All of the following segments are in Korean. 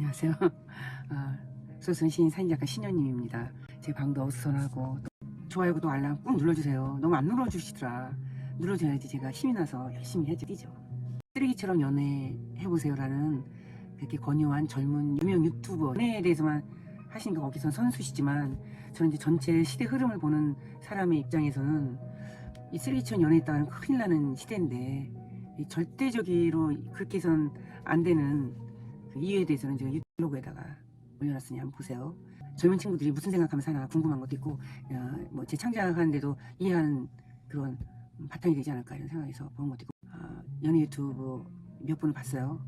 안녕하세요. 아, 소순신 사인작가 신현님입니다. 제 방도 어수선하고 좋아요도 알람 꾹 눌러주세요. 너무 안 눌러주시더라. 눌러줘야지 제가 힘이 나서 열심히 해드리죠. 쓰레기처럼 연애해보세요라는 그렇게 권유한 젊은 유명 유튜버 연애에 대해서만 하신 거 거기선 선수시지만 저는 이제 전체 시대 흐름을 보는 사람의 입장에서는 이 쓰레기처럼 연애했다가는 큰일 나는 시대인데 이 절대적으로 그렇게 해서는 안 되는 그 이유에 대해서는 제가 유튜브에다가 올려놨으니 한번 보세요. 젊은 친구들이 무슨 생각하면 사나 궁금한 것도 있고 뭐 재창작하는데도 이해하는 그런 바탕이 되지 않을까 이런 생각에서 보는 것도 있고 아, 연예 유튜브 몇 분을 봤어요.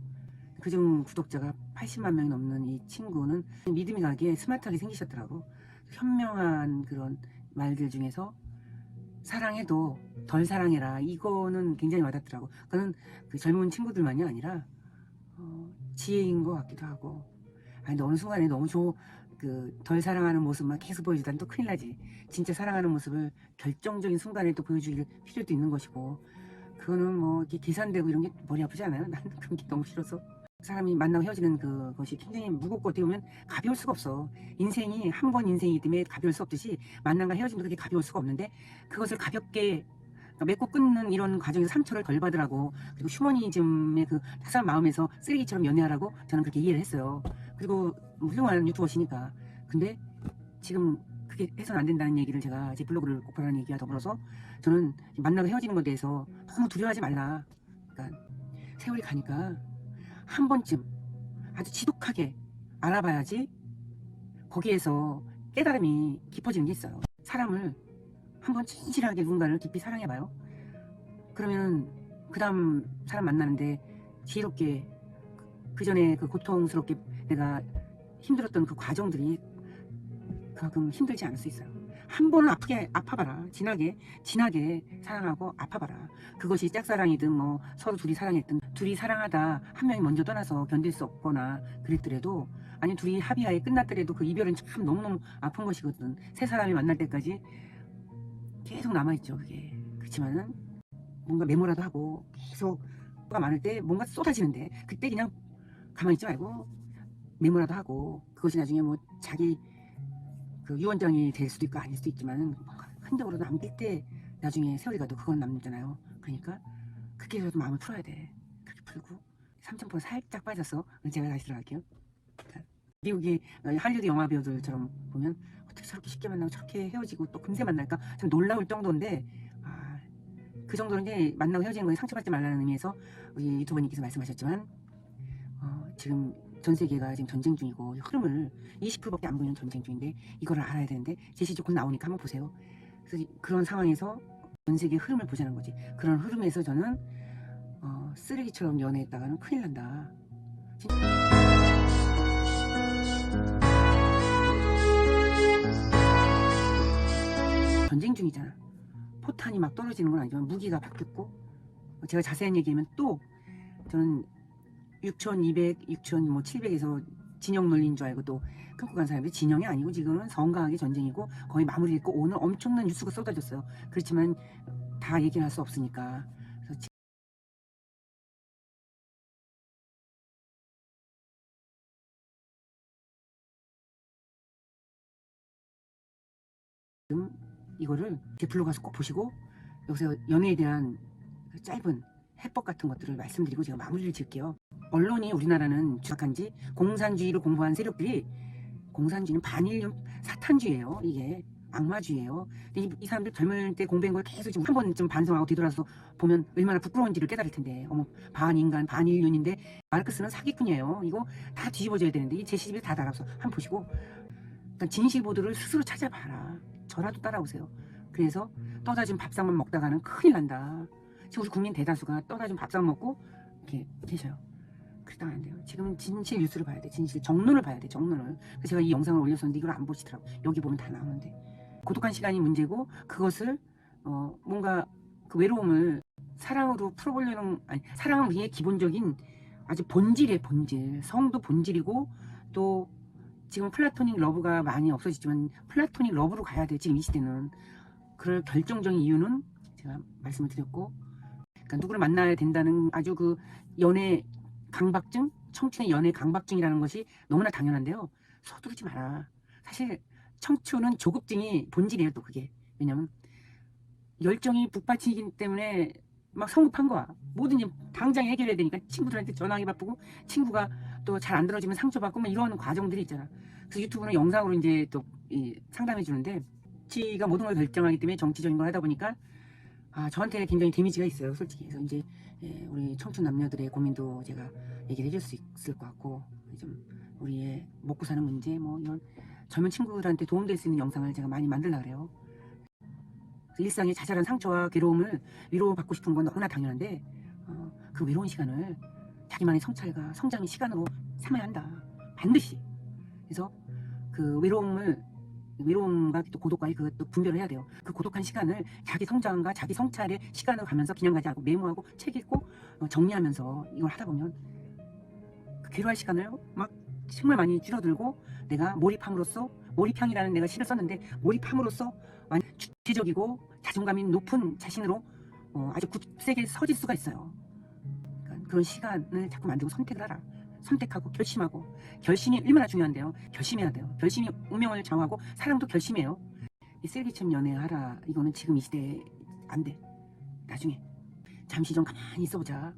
그중 구독자가 80만 명이 넘는 이 친구는 믿음이 가게 스마트하게 생기셨더라고. 현명한 그런 말들 중에서 사랑해도 덜 사랑해라 이거는 굉장히 와닿더라고. 그거는 그 젊은 친구들만이 아니라 어, 지혜인 것 같기도 하고. 아니 어느 순간에 너무 좋 그덜 사랑하는 모습만 계속 보여주다는 또 큰일 나지. 진짜 사랑하는 모습을 결정적인 순간에 또 보여줄 필요도 있는 것이고. 그거는 뭐 이렇게 계산되고 이런 게 머리 아프지 않아요? 나는 그런 게 너무 싫어서. 사람이 만나고 헤어지는 그것이 굉장히 무겁고 어떻게 보면 가벼울 수가 없어. 인생이 한 번 인생이기 때문에 가벼울 수 없듯이 만남과 헤어짐도 그렇게 가벼울 수가 없는데 그것을 가볍게 맺고 끊는 이런 과정에서 상처를 덜 받으라고 그리고 휴머니즘의 그 따스한 마음에서 쓰레기처럼 연애하라고 저는 그렇게 이해를 했어요. 그리고 훌륭한 유튜버시니까. 근데 지금 그게 해서는 안 된다는 얘기를 제가 제 블로그를 고발하는 얘기와 더불어서 저는 만나고 헤어지는 것에 대해서 너무 두려워하지 말라. 그러니까 세월이 가니까 한 번쯤 아주 지독하게 알아봐야지 거기에서 깨달음이 깊어지는 게 있어요. 사람을 한번 진실하게 누군가를 깊이 사랑해봐요. 그러면 그 다음 사람 만나는데 지혜롭게 그 전에 그 고통스럽게 내가 힘들었던 그 과정들이 그만큼 힘들지 않을 수 있어요. 한 번은 아프게 아파봐라. 진하게 진하게 사랑하고 아파봐라. 그것이 짝사랑이든 뭐 서로 둘이 사랑했든 둘이 사랑하다 한 명이 먼저 떠나서 견딜 수 없거나 그랬더라도 아니 둘이 합의하에 끝났더라도 그 이별은 참 너무너무 아픈 것이거든. 새 사람이 만날 때까지 계속 남아있죠 그게. 그렇지만은 뭔가 메모라도 하고 계속 가 많을 때 뭔가 쏟아지는데 그때 그냥 가만히 있지 말고 메모라도 하고 그것이 나중에 뭐 자기 그 유언장이 될 수도 있고 아닐 수도 있지만 뭔가 흔적으로 남길 때 나중에 세월이 가도 그건 남잖아요. 그러니까 그렇게 해서 마음을 풀어야 돼. 그렇게 풀고 삼천포 살짝 빠졌어. 제가 다시 들어갈게요. 미국의 할리우드 영화 배우들처럼 보면 어떻게 저렇게 쉽게 만나고 저렇게 헤어지고 또 금세 만날까 좀 놀라울 정도인데 아, 그 정도는 이제 만나고 헤어지는 거에 상처받지 말라는 의미에서 우리 유튜버님께서 말씀하셨지만 어, 지금 전 세계가 지금 전쟁 중이고 흐름을 20%밖에 안 보이는 전쟁 중인데 이거를 알아야 되는데 제시 조건 나오니까 한번 보세요. 그래서 그런 상황에서 전 세계 흐름을 보자는 거지. 그런 흐름에서 저는 어, 쓰레기처럼 연애했다가는 큰일 난다. 진짜. 포탄이 막 떨어지는 건 아니지만 무기가 바뀌었고 제가 자세한 얘기하면 또 저는 6,200, 6,000, 뭐 700에서 진영 놀린 줄 알고 또 끊고 간 사람들이 진영이 아니고 지금은 성강하게 전쟁이고 거의 마무리됐고 오늘 엄청난 뉴스가 쏟아졌어요. 그렇지만 다 얘기할 수 없으니까. 지금 이거를 제 블로그 가서 꼭 보시고 여기서 연애에 대한 그 짧은 해법 같은 것들을 말씀드리고 제가 마무리를 지을게요. 언론이 우리나라는 주악한 지 공산주의를 공부한 세력들이 공산주의는 반인륜 사탄주의예요. 이게 악마주의예요. 이, 이 사람들 젊을 때 공부한 걸 계속 지금 한 번쯤 반성하고 뒤돌아서 보면 얼마나 부끄러운지를 깨달을 텐데 어머 반인간 반인륜인데 마르크스는 사기꾼이에요. 이거 다 뒤집어져야 되는데 이 제 시집에 다 달아서 한번 보시고 그러니까 진실 보도를 스스로 찾아봐라. 저라도 따라오세요. 그래서 떠다준 밥상만 먹다가는 큰일 난다. 지금 우리 국민 대다수가 떠다준 밥상 먹고 이렇게 계셔요. 그러다 안 돼요. 지금 진실 뉴스를 봐야 돼. 진실 정론을 봐야 돼. 정론을. 제가 이 영상을 올렸었는데 이걸 안 보시더라고. 여기 보면 다 나오는데 고독한 시간이 문제고 그것을 어 뭔가 그 외로움을 사랑으로 풀어보려는 아니 사랑은 우리의 기본적인 아주 본질의 본질. 성도 본질이고 또 지금 플라토닉 러브가 많이 없어지지만 플라토닉 러브로 가야 돼. 지금 이 시대는 그럴 결정적인 이유는 제가 말씀을 드렸고 그러니까 누구를 만나야 된다는 아주 그 연애 강박증 청춘의 연애 강박증이라는 것이 너무나 당연한데요. 서두르지 마라. 사실 청춘은 조급증이 본질이에요, 또 그게. 왜냐면 열정이 북받치기 때문에 막 성급한 거야. 뭐든지 당장 해결해야 되니까 친구들한테 전화하기 바쁘고 친구가 또 잘 안 들어주면 상처받고 막 이런 과정들이 있잖아. 그래서 유튜브는 영상으로 이제 또이 상담해 주는데 정치가 모든 걸 결정하기 때문에 정치적인 걸 하다 보니까 아 저한테 굉장히 데미지가 있어요, 솔직히. 그래서 이제 예, 우리 청춘 남녀들의 고민도 제가 얘기를 해줄 수 있을 것 같고 좀 우리의 먹고 사는 문제 뭐 이런 젊은 친구들한테 도움될 수 있는 영상을 제가 많이 만들려 그래요. 일상의 자잘한 상처와 괴로움을 위로받고 싶은 건 너무나 당연한데 어, 그 외로운 시간을 자기만의 성찰과 성장의 시간으로 삼아야 한다. 반드시. 그래서 그 외로움을 외로움과 또 고독과의 그또 분별을 해야 돼요. 그 고독한 시간을 자기 성장과 자기 성찰의 시간으로 가면서 그냥 가지 않고 메모하고 책 읽고 어, 정리하면서 이걸 하다 보면 그 괴로할 시간을 막 정말 많이 줄어들고 내가 몰입함으로써 몰입형이라는 내가 시를 썼는데 몰입함으로써 완 주체적이고 자존감이 높은 자신으로 어, 아주 굳세게 서질 수가 있어요. 그러니까 그런 시간을 자꾸 만들고 선택을 하라. 선택하고 결심하고 결심이 얼마나 중요한데요. 결심해야 돼요. 결심이 운명을 정하고 사랑도 결심해요. 이 쓰레기처럼 연애하라. 이거는 지금 이 시대에 안 돼. 나중에 잠시 좀 가만히 있어보자.